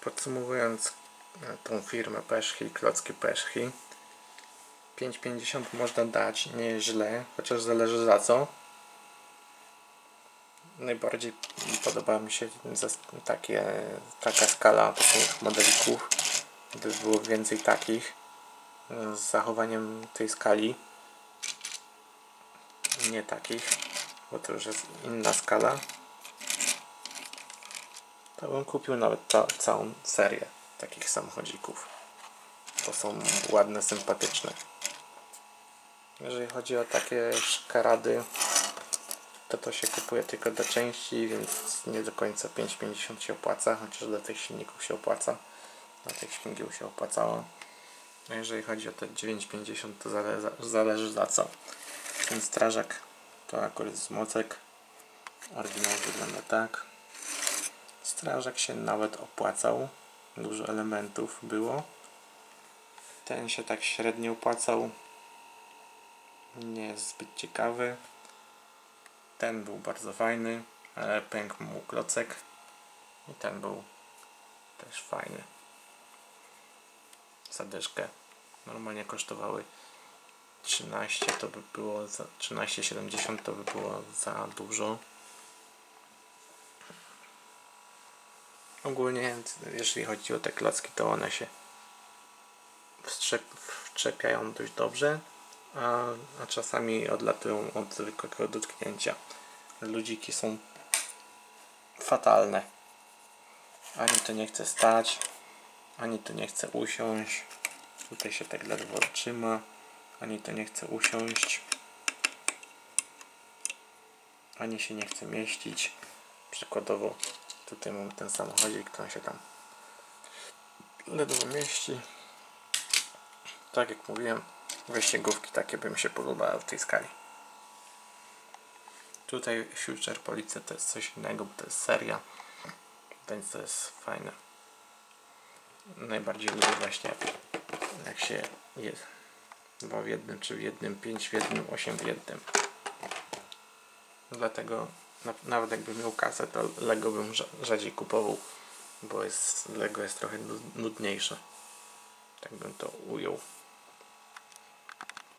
Podsumowując e, tą firmę Peszchi, klocki Peszchi 5,50 można dać nieźle, chociaż zależy za co. Najbardziej podoba mi się takie, taka skala takich modelików, gdyby było więcej takich e, z zachowaniem tej skali nie takich, bo to już jest inna skala to bym kupił nawet ca całą serię takich samochodzików. To są ładne, sympatyczne. Jeżeli chodzi o takie szkarady, to to się kupuje tylko do części, więc nie do końca 5,50 się opłaca, chociaż do tych silników się opłaca. Dla tych śmigieł się opłacało. A jeżeli chodzi o te 9,50 to zależy, zależy za co. Ten strażak to akurat z mocek. Oryginał wygląda tak. Strażak się nawet opłacał. Dużo elementów było. Ten się tak średnio opłacał. Nie jest zbyt ciekawy. Ten był bardzo fajny, ale pękł mu klocek. I ten był też fajny. Zadyszkę. Normalnie kosztowały 13 to by było za 13,70 to by było za dużo. Ogólnie, jeżeli chodzi o te klocki, to one się wczepiają dość dobrze, a, a czasami odlatują od zwykłego dotknięcia. Ludziki są fatalne. Ani to nie chce stać, ani to nie chce usiąść. Tutaj się tak ledwo trzyma, ani to nie chce usiąść, ani się nie chce mieścić. Przykładowo Tutaj mamy ten samochodzik, który się tam ledwo mieści. Tak jak mówiłem, wyścigówki takie by mi się podobały w tej skali. Tutaj Future Police to jest coś innego, bo to jest seria, więc to jest fajne. Najbardziej lubię właśnie jak się jest dwa w jednym, czy w jednym, pięć w jednym, osiem w jednym. Dlatego nawet jakbym miał kasę, to Lego bym rza- rzadziej kupował, bo jest, Lego jest trochę nu- nudniejsze. Tak bym to ujął.